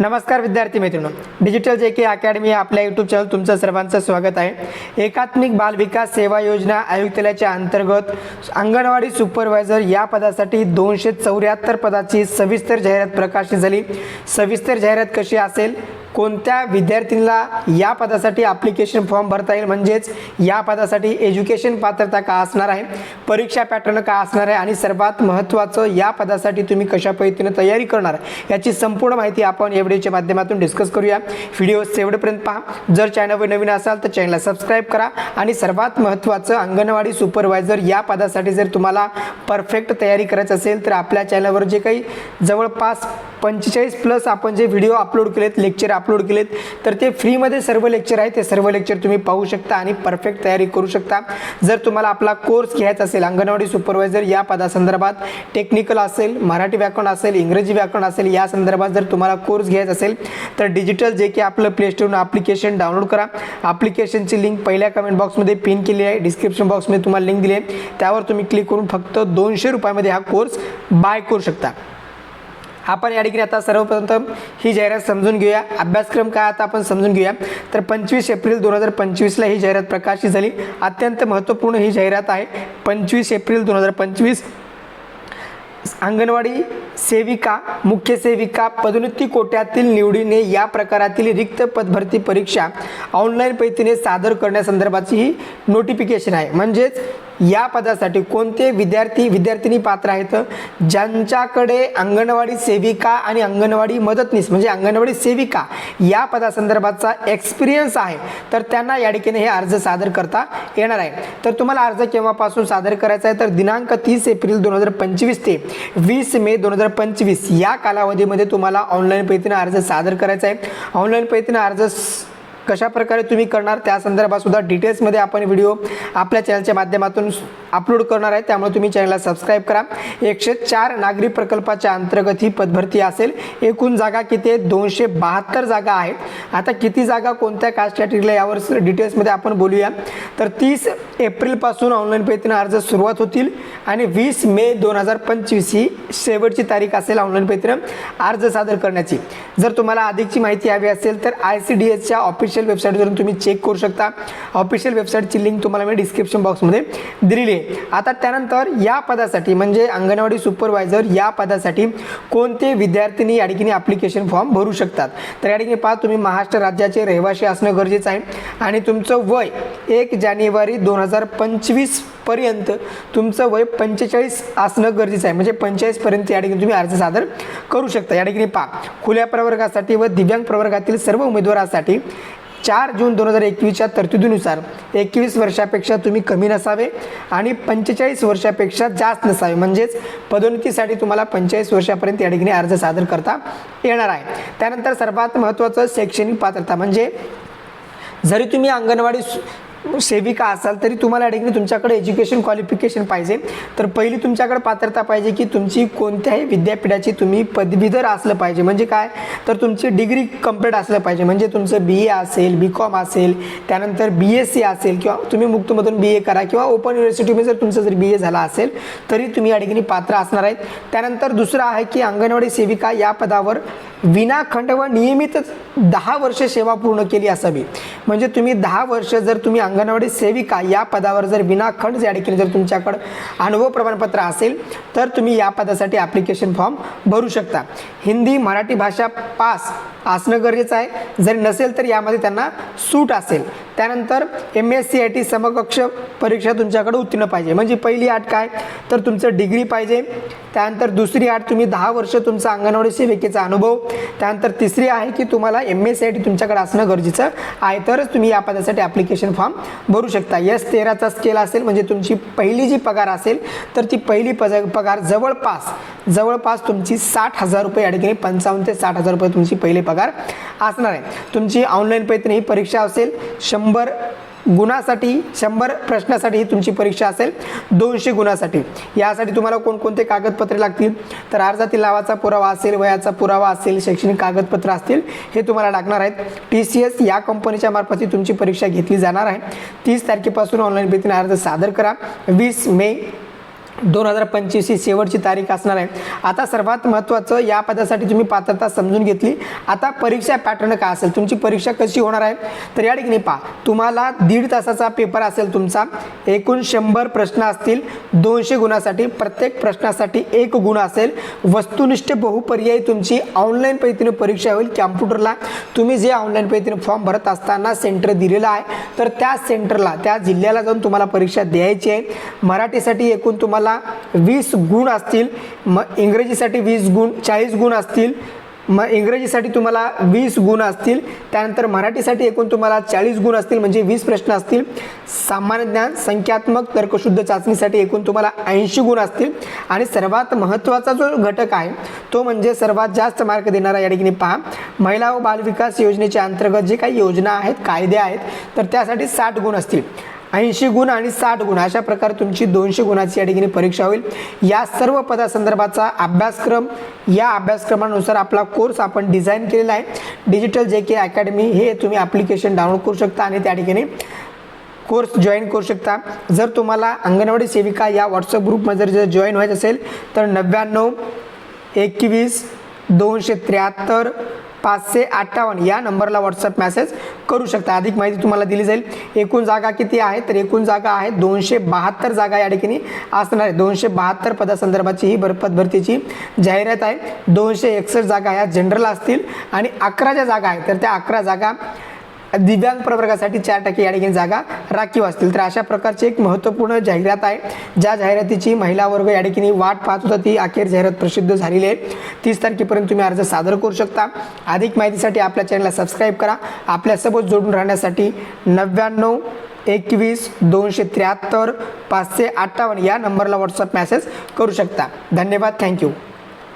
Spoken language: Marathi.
नमस्कार विद्यार्थी मित्रांनो. डिजिटल जे के अकॅडमी आपल्या यूट्यूब चॅनल तुमचं सर्वांचं स्वागत आहे. एकात्मिक बाल विकास सेवा योजना आयुक्तालयाच्या अंतर्गत अंगणवाडी सुपरवायझर या पदासाठी दोनशे चौऱ्याहत्तर पदाची सविस्तर जाहिरात प्रकाशित झाली. सविस्तर जाहिरात कशी असेल? कोणत्या विद्यार्थ्यांना या पदासाठी ॲप्लिकेशन फॉर्म भरता येईल? म्हणजेच या पदासाठी एज्युकेशन पात्रता का असणार आहे? परीक्षा पॅटर्न का असणार आहे? आणि सर्वात महत्त्वाचं या पदासाठी तुम्ही कशा पद्धतीने तयारी करणार? याची संपूर्ण माहिती आपण या व्हिडिओच्या माध्यमातून डिस्कस करूया. व्हिडिओ शेवटपर्यंत पहा. जर चॅनलवर नवीन असाल तर चॅनलला सबस्क्राईब करा. आणि सर्वात महत्त्वाचं अंगणवाडी सुपरवायझर या पदासाठी जर तुम्हाला परफेक्ट तयारी करायची असेल तर आपल्या चॅनलवर जे काही जवळपास पंचेचाळीस प्लस आपण जे व्हिडिओ अपलोड केलेत लेक्चर अपलोड केलेत. तर ते फ्रीमध्ये सर्व लेक्चर आहे ते सर्व लेक्चर तुम्ही पाहू शकता आणि परफेक्ट तयारी करू शकता. जर तुम्हाला आपला कोर्स घ्यायचा असेल अंगणवाडी सुपरवायझर या पदासंदर्भात टेक्निकल असेल मराठी व्याकरण असेल इंग्रजी व्याकरण असेल या संदर्भात जर तुम्हाला कोर्स घ्यायचा असेल तर डिजिटल जे की आपलं प्ले स्टोरून ॲप्लिकेशन डाउनलोड करा. ॲप्लिकेशनची लिंक पहिल्या कमेंट बॉक्समध्ये पिन केली आहे. डिस्क्रिप्शन बॉक्समध्ये तुम्हाला लिंक दिली आहे. त्यावर तुम्ही क्लिक करून फक्त दोनशे रुपयामध्ये हा कोर्स बाय करू शकता. आपण या ठिकाणी आता सर्वप्रथम ही जाहिरात समजून घेऊया. अभ्यासक्रम काय आता आपण समजून घेऊया. तर पंचवीस एप्रिल दोन हजार पंचवीसला ही जाहिरात प्रकाशित झाली. अत्यंत महत्त्वपूर्ण ही जाहिरात आहे. पंचवीस एप्रिल दोन हजार पंचवीस. अंगणवाडी सेविका मुख्य सेविका पदोन्नती कोट्यातील निवडीने या प्रकारातील रिक्त पदभरती परीक्षा ऑनलाईन पद्धतीने सादर करण्यासंदर्भाची ही नोटिफिकेशन आहे. म्हणजेच या पदासाठी कोणते विद्यार्थी विद्यार्थिनी पात्र आहेत? ज्यांच्याकडे अंगणवाडी सेविका आणि अंगणवाडी मदतनीस म्हणजे अंगणवाडी सेविका या पदासंदर्भातचा एक्सपिरियन्स आहे तर त्यांना या ठिकाणी हे अर्ज सादर करता येणार आहे. तर तुम्हाला अर्ज केव्हापासून सादर करायचा आहे? तर दिनांक तीस एप्रिल दोन हजार पंचवीस ते वीस मे दोन हजार पंचवीस या कालावधीमध्ये तुम्हाला ऑनलाईन पद्धतीने अर्ज सादर करायचा आहे. ऑनलाईन पैतीनं अर्ज कशा प्रकारे तुम्ही करणार त्या संदर्भात सुद्धा डिटेल्समध्ये आपण व्हिडिओ आपल्या चॅनलच्या माध्यमातून अपलोड करणार आहे. त्यामुळे तुम्ही चॅनलला सबस्क्राईब करा. एकशे चार नागरी प्रकल्पाच्या अंतर्गत ही पदभरती असेल. एकूण जागा किती आहे? दोनशे बहात्तर जागा आहेत. आता किती जागा कोणत्या कास्ट कॅटेगरीला यावर डिटेल्समध्ये आपण बोलूया. तर तीस एप्रिलपासून ऑनलाईन पद्धतीने अर्ज सुरुवात होतील आणि वीस मे दोन हजार पंचवीस ही शेवटची तारीख असेल ऑनलाईन पद्धतीनं अर्ज सादर करण्याची. जर तुम्हाला अधिकची माहिती हवी असेल तर आय सी डी एसच्या ऑफिशियल वेबसाईटवरून तुम्ही चेक करू शकता. ऑफिशियल वेबसाईटची लिंक तुम्हाला मी डिस्क्रिप्शन बॉक्समध्ये दिलेली आहे. आता त्यानंतर या पदासाठी म्हणजे अंगणवाडी सुपरवायझर या पदासाठी कोणते विद्यार्थिनी या ठिकाणी ॲप्लिकेशन फॉर्म भरू शकतात? तर या ठिकाणी पहा तुम्ही महाराष्ट्र राज्याचे रहिवासी असणं गरजेचं आहे. आणि तुमचं वय एक जानेवारी दोन हजार पंचवीसपर्यंत तुमचं वय पंचेचाळीस असणं गरजेचं आहे. म्हणजे पंचेचाळीसपर्यंत या ठिकाणी तुम्ही अर्ज सादर करू शकता. या ठिकाणी पहा खुल्या प्रवर्गासाठी व दिव्यांग प्रवर्गातील सर्व उमेदवारांसाठी चार जून दोन हजार एकवीसच्या तरतुदीनुसार एकवीस वर्षापेक्षा तुम्ही कमी नसावे आणि पंचेचाळीस वर्षापेक्षा जास्त नसावे. म्हणजेच पदोन्नतीसाठी तुम्हाला पंचेचाळीस वर्षापर्यंत या ठिकाणी अर्ज सादर करता येणार आहे. त्यानंतर सर्वात महत्त्वाचं शैक्षणिक पात्रता म्हणजे जरी तुम्ही अंगणवाडी सेविका असाल तरी तुम्हाला या ठिकाणी तुमच्याकडे एज्युकेशन क्वालिफिकेशन पाहिजे. तर पहिली तुमच्याकडे पात्रता पाहिजे की तुमची कोणत्याही विद्यापीठाची तुम्ही पदवीधर असलं पाहिजे. म्हणजे काय? तर तुमची डिग्री कंप्लीट असलं पाहिजे. म्हणजे तुमचं बी ए असेल बी कॉम असेल त्यानंतर बी एस सी असेल किंवा तुम्ही मुक्तमधून बी ए करा किंवा ओपन युनिव्हर्सिटीमध्ये जर तुमचं जर बी ए झाला असेल तरी तुम्ही या ठिकाणी पात्र असणार आहेत. त्यानंतर दुसरं आहे की अंगणवाडी सेविका या पदावर विनाखंड व नियमितच दहा वर्ष सेवा पूर्ण केली असावी. म्हणजे तुम्ही दहा वर्ष जर तुम्ही अंगणवाडी सेविका या पदावर जर विनाखंड या ठिकाणी जर तुमच्याकडं अनुभव प्रमाणपत्र असेल तर तुम्ही या पदासाठी ॲप्लिकेशन फॉर्म भरू शकता. हिंदी मराठी भाषा पास असणं गरजेचं आहे. जरी नसेल तर यामध्ये त्यांना सूट असेल. त्यानंतर M S C I T समकक्ष परीक्षा तुमच्याकडे उत्तीर्ण पाहिजे. म्हणजे पहिली आठ काय? तर तुमचं डिग्री पाहिजे. त्यानंतर दुसरी आठ तुम्ही दहा वर्ष तुमचा अंगणवाडी सेविकेचा अनुभव. त्यानंतर तिसरी आहे की तुम्हाला M S C I T तुमच्याकडे असणं गरजेचं आहे. तर तरच तुम्ही या पदासाठी ॲप्लिकेशन फॉर्म भरू शकता. यस तेराचा स्केल असेल म्हणजे तुमची पहिली जी पगार असेल तर ती पहिली पज पगार जवळपास जवळपास तुमची साठ हजार रुपये या ठिकाणी पंचावन्न ते साठ हजार रुपये तुमची पहिली पगार असणार आहे. तुमची ऑनलाईन पैत्री ही परीक्षा असेल शंभर गुणासाठी शंभर प्रश्नासाठी ही तुमची परीक्षा असेल दोनशे गुणासाठी. यासाठी तुम्हाला कोणकोणते कागदपत्रे लागतील? तर अर्जातील नावाचा पुरावा असेल वयाचा पुरावा असेल शैक्षणिक कागदपत्र असतील हे तुम्हाला लागणार आहेत. टी सी एस या कंपनीच्या मार्फत ही तुमची परीक्षा घेतली जाणार आहे. तीस तारखेपासून ऑनलाईन पद्धतीने अर्ज सादर करा. वीस मे दोन हजार पंचवीस ही शेवटची तारीख असणार आहे. आता सर्वात महत्त्वाचं या पदासाठी तुम्ही पात्रता समजून घेतली. आता परीक्षा पॅटर्न काय असेल? तुमची परीक्षा कशी होणार आहे? तर या ठिकाणी पहा. तुम्हाला दीड तासाचा पेपर असेल तुमचा. एकूण शंभर प्रश्न असतील. दोनशे गुणासाठी प्रत्येक प्रश्नासाठी एक गुण असेल. वस्तुनिष्ठ बहुपर्यायी तुमची ऑनलाईन पद्धतीने परीक्षा होईल कॅम्प्युटरला. तुम्ही जे ऑनलाईन पद्धतीने फॉर्म भरत असताना सेंटर दिलेलं आहे तर त्या सेंटरला त्या जिल्ह्याला जाऊन तुम्हाला परीक्षा द्यायची आहे. मराठीसाठी एकूण तुम्हाला वीस गुण असतील मग इंग्रजीसाठी वीस गुण चाळीस गुण असतील मग इंग्रजीसाठी तुम्हाला वीस गुण असतील त्यानंतर मराठीसाठी एकूण तुम्हाला चाळीस गुण असतील म्हणजे वीस प्रश्न असतील. सामान्य ज्ञान संख्यात्मक तर्कशुद्ध चाचणीसाठी एकूण तुम्हाला ऐंशी गुण असतील. आणि सर्वात महत्त्वाचा जो घटक आहे तो म्हणजे सर्वात जास्त मार्क देणारा या ठिकाणी पहा. महिला व बालविकास योजनेच्या अंतर्गत जे काही योजना आहेत कायदे आहेत तर त्यासाठी साठ गुण असतील. ऐंशी गुण आणि साठ गुण अशा प्रकारे तुमची दोनशे गुणाची या ठिकाणी परीक्षा होईल. या सर्व पदासंदर्भाचा अभ्यासक्रम या अभ्यासक्रमानुसार आपला कोर्स आपण डिझाईन केलेला आहे. डिजिटल जे के अकॅडमी हे तुम्ही ॲप्लिकेशन डाउनलोड करू शकता आणि त्या ठिकाणी कोर्स जॉईन करू शकता. जर तुम्हाला अंगणवाडी सेविका या व्हॉट्सअप ग्रुपमध्ये जर जॉईन व्हायचं असेल तर नव्याण्णव एकवीस दोनशे त्र्याहत्तर पाचशे अठ्ठावन्न. या नंबरला व्हॉट्सअप मेसेज करू शकता. अधिक माहिती तुम्हाला दिली जाईल. एकूण जागा किती आहे? तर एकूण जागा आहे दोनशे बहात्तर जागा या ठिकाणी असणार आहे. दोनशे बहात्तर पदासंदर्भाची ही भर भरतीची जाहिरात आहे. दोनशे एकसष्ट जागा ह्या जनरल असतील आणि अकरा ज्या जागा आहेत. तर त्या अकरा जागा दिव्यांग प्रवर्गासाठी चार टक्के या ठिकाणी जागा राखीव असतील. तर अशा प्रकारची एक महत्त्वपूर्ण जाहिरात आहे. ज्या जाहिरातीची महिला वर्ग या ठिकाणी वाट पाहत होता ती अखेर जाहिरात प्रसिद्ध झालेली आहे. तीस तारखेपर्यंत तुम्ही अर्ज सादर करू शकता. अधिक माहितीसाठी आपल्या चॅनलला सबस्क्राईब करा. आपल्यासोबत जोडून राहण्यासाठी नव्याण्णव एकवीस दोनशे त्र्याहत्तर पाचशे अठ्ठावन्न या नंबरला व्हॉट्सअप मेसेज करू शकता. धन्यवाद. थँक्यू